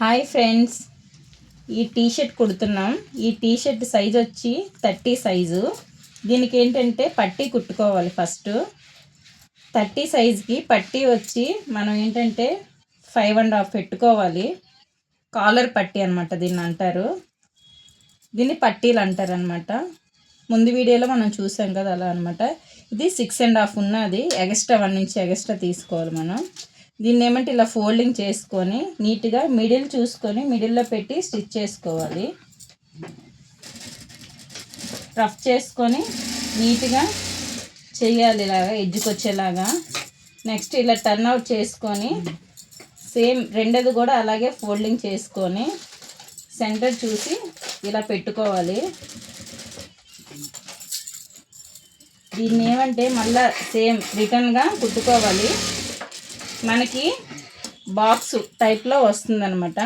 Hi friends. ఈ T shirt కుడుతున్నాం. ఈ టీషర్ట్ సైజ్ వచ్చి థర్టీ సైజు. దీనికి ఏంటంటే పట్టీ కుట్టుకోవాలి ఫస్ట్. థర్టీ సైజ్కి పట్టీ వచ్చి మనం ఏంటంటే ఫైవ్ అండ్ హాఫ్ పెట్టుకోవాలి. కాలర్ పట్టీ అనమాట దీన్ని అంటారు. దీన్ని పట్టీలు అంటారు అనమాట ముందు వీడియోలో మనం చూసాం కదా అలా అనమాట ఇది సిక్స్ అండ్ హాఫ్ ఉన్నది. ఎగస్ట్రా వన్ నుంచి ఎగస్ట్రా తీసుకోవాలి మనం. దీన్ని ఏమంటే ఇలా ఫోల్డింగ్ చేసుకొని నీట్గా మిడిల్ చూసుకొని మిడిల్లో పెట్టి స్టిచ్ చేసుకోవాలి. రఫ్ చేసుకొని నీట్గా చేయాలి ఇలాగా ఎడ్జ్కి వచ్చేలాగా నెక్స్ట్ ఇలా టర్న్ అవుట్ చేసుకొని సేమ్ రెండోది కూడా అలాగే ఫోల్డింగ్ చేసుకొని సెంటర్ చూసి ఇలా పెట్టుకోవాలి. దీన్ని ఏమంటే మళ్ళీ సేమ్ రిటర్న్గా కుట్టుకోవాలి. మనకి బాక్స్ టైప్లో వస్తుందన్నమాట.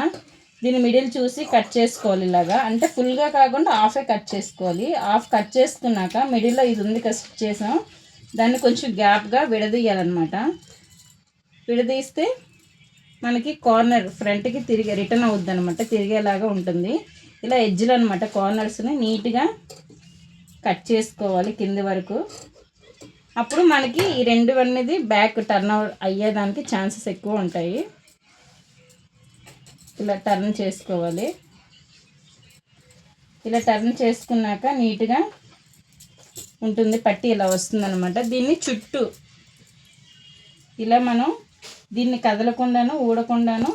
దీని మిడిల్ చూసి కట్ చేసుకోవాలి ఇలాగా. అంటే ఫుల్గా కాకుండా హాఫే కట్ చేసుకోవాలి. హాఫ్ కట్ చేసుకున్నాక మిడిల్లో ఇది ఉంది కట్ చేసాం. దాన్ని కొంచెం గ్యాప్గా విడదీయాలన్నమాట. విడదీస్తే మనకి కార్నర్ ఫ్రంట్కి తిరిగి రిటర్న్ అవుద్ది అనమాట తిరిగేలాగా ఉంటుంది. ఇలా ఎడ్జ్లు అనమాట కార్నర్స్ని నీట్గా కట్ చేసుకోవాలి కింది వరకు. అప్పుడు మనకి ఈ రెండు అనేది బ్యాక్ టర్న్ అయ్యేదానికి ఛాన్సెస్ ఎక్కువ ఉంటాయి. ఇలా టర్న్ చేసుకోవాలి. ఇలా టర్న్ చేసుకున్నాక నీట్గా ఉంటుంది పట్టి ఇలా వస్తుందన్నమాట. దీన్ని చుట్టూ ఇలా మనం దీన్ని కదలకుండాను ఊడకుండాను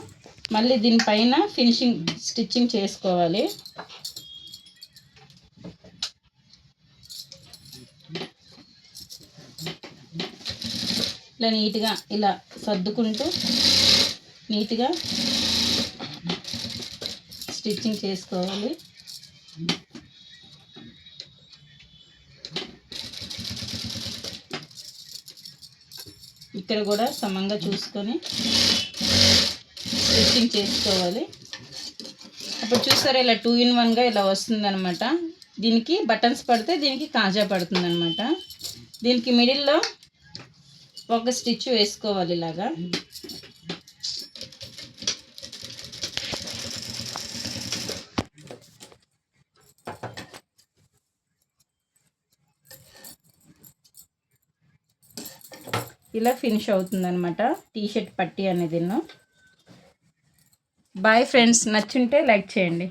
మళ్ళీ దీనిపైన ఫినిషింగ్ స్టిచ్చింగ్ చేసుకోవాలి. ఇలా నీట్గా ఇలా సర్దుకుంటూ నీట్గా స్టిచ్చింగ్ చేసుకోవాలి. ఇక్కడ కూడా సమంగా చూసుకొని స్టిచ్చింగ్ చేసుకోవాలి. అప్పుడు చూసారా ఇలా టూ ఇన్ వన్గా ఇలా వస్తుందనమాట దీనికి బటన్స్ పడితే దీనికి కాజా పడుతుందనమాట దీనికి మిడిల్లో ఒక స్టిచ్ వేసుకోవాలి ఇలాగా. ఇలా ఫినిష్ అవుతుందన్నమాట. టీషర్ట్ పట్టి అనేది బాయ్ ఫ్రెండ్స్ నచ్చుంటే లైక్ చేయండి.